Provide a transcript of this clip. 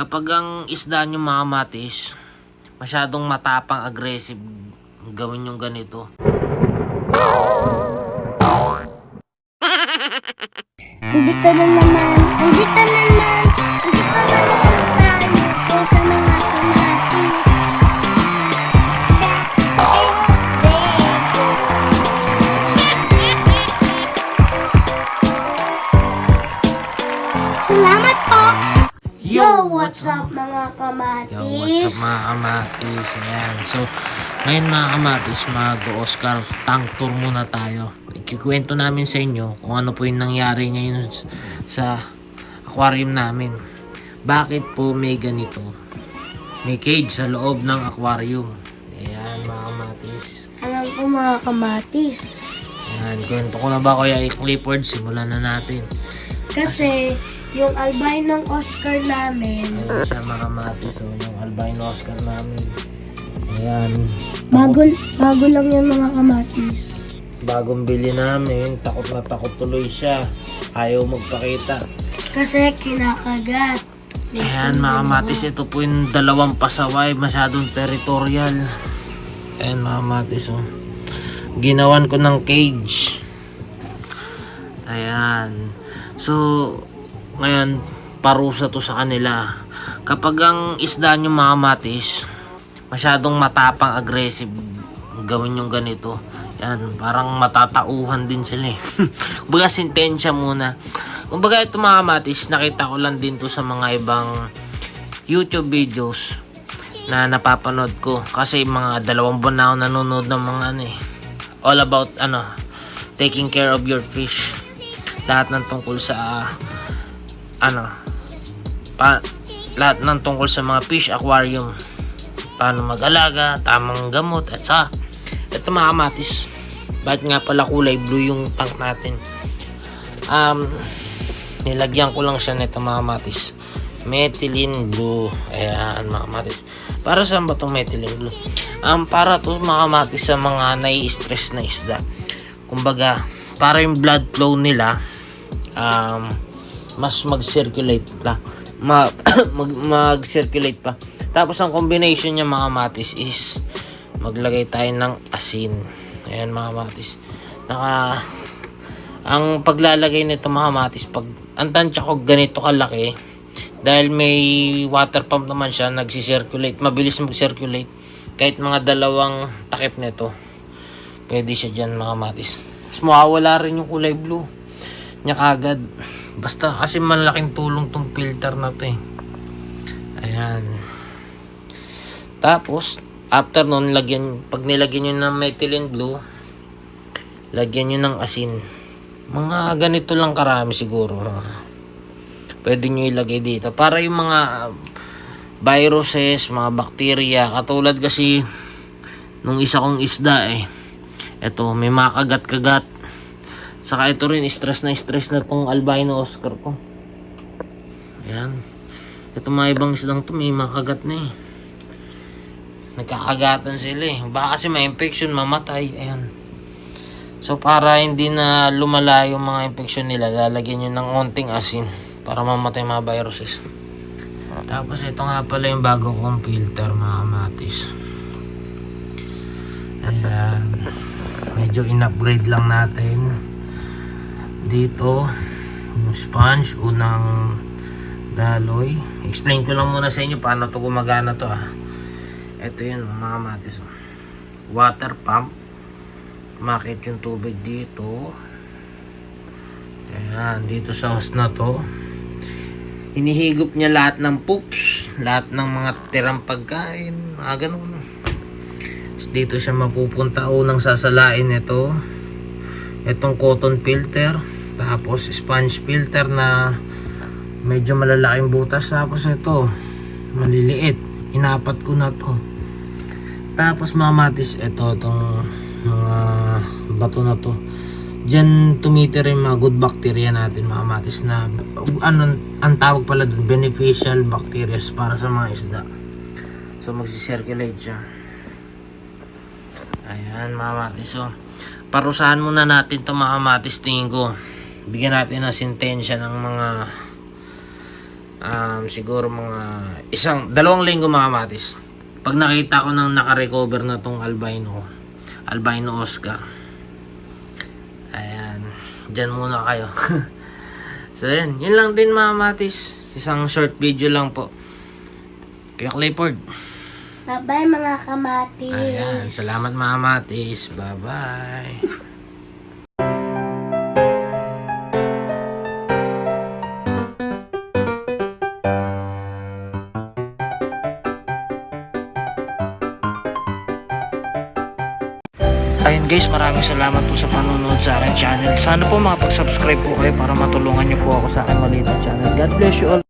Kapag ang isda nyo mga matis, masyadong matapang aggressive, gawin yung ganito. Andito na naman, andito na naman, up mga kamatis? Yo, what's up mga kamatis? Ayan. So, ngayon mga kamatis, mag-Oscar tank tour muna tayo. Ikikwento namin sa inyo kung ano po yung nangyari ngayon sa aquarium namin. Bakit po may ganito? May cage sa loob ng aquarium. Ayan mga kamatis. Alam ko mga kamatis. Ayan, kwento ko na ba Kuya Clifford? Simulan na natin. Kasi yung albinong Oscar namin, Ayan siya mga kamatis. So, yung albino Oscar namin. Ayan. bago, bago lang yung mga kamatis. Bagong bili namin, takot na takot tuloy siya. Ayaw magpakita. Kasi kinakagat. Ayan mga matis, ito po yung dalawang pasaway, masyadong territorial. Ayan mga matis, oh. Ginawan ko ng cage. Ayan. So, ngayon, parusa to sa kanila. Kapag ang isda nyo mga matis, masyadong matapang aggressive, gawin yung ganito. Yan, parang matatauhan din sila eh. Kumbaga sintensya muna. Kumbaga ito mga matis, nakita ko lang din to sa mga ibang YouTube videos na napapanood ko. Kasi mga dalawang buwan na ako nanonood ng mga ano eh. All about ano, taking care of your fish. Lahat ng tungkol sa ah, ano, pa, lahat ng tungkol sa mga fish aquarium. Paano mag-alaga, tamang gamot, at sa ito mga kamatis. Bakit nga pala kulay blue yung tank natin? Um, nilagyan ko lang siya nito mga kamatis. Methylene blue. Ayan mga kamatis. Para saan ba itong methylene blue? Um, para to mga kamatis sa mga nai-stress na isda. Kumbaga, para yung blood flow nila um, mas mag-circulate pa. Ma mag, mag-circulate pa. Tapos ang combination niya mga matis is maglagay tayo ng asin. Ayan mga matis. Naka ang paglalagay nito mga matis pag ang tansya ko ganito kalaki dahil may water pump naman siya nagsi-circulate mabilis mag-circulate kahit mga dalawang takip nito pwede siya dyan mga matis mas mawawala rin yung kulay blue niya kagad basta kasi malaking tulong tong filter na to eh. Ayan. Tapos after nun lagyan pag nilagyan nyo ng methylene blue lagyan nyo ng asin. Mga ganito lang karami siguro. Pwede nyo ilagay dito. Para yung mga viruses mga bacteria katulad kasi nung isa kong isda eh. Eto may makagat kagat saka ito rin stress na stress na tong albino oscar ko ayan ito mga ibang isdang to may makagat na eh nagkakagatan sila eh baka kasi may infection mamatay ayan So para hindi na lumala yung mga infection nila, lalagyan nyo ng onting asin para mamatay mga viruses. Tapos ito nga pala yung bago kong filter mga kamatis. Ayan. Medyo in-upgrade lang natin. Dito, yung sponge, unang daloy. Explain ko lang muna sa inyo paano to gumagana to ah. Ito yun mga kamatis. oh. Water pump makit yung tubig dito ayan dito sa hose na to hinihigop niya lahat ng poops lahat ng mga tirang pagkain mga ganun dito siya mapupunta unang sasalain ito itong cotton filter tapos sponge filter na medyo malalaking butas tapos ito maliliit. Inapat ko na to. Tapos mamatis ito itong mga bato na to. Diyan tumitira yung mga good bacteria natin mga matis na ano, ang tawag pala dun beneficial bacteria para sa mga isda. So magsi-circulate siya ayan mga matis so parusahan muna natin to mga matis tingin ko bigyan natin ng sentensya ng mga um, siguro mga isang, dalawang linggo mga matis. Pag nakita ko nang nakarecover na tong albino, albino Oscar. Ayan, dyan muna kayo. so yun, yun lang din mga matis. Isang short video lang po. Kaya Clifford. Bye-bye mga kamatis. Ayan, salamat mga matis. Bye-bye. Ayun guys, maraming salamat po sa panonood sa akin channel. Sana po makapag-subscribe po kayo para matulungan niyo po ako sa akin maliit na channel. God bless you all.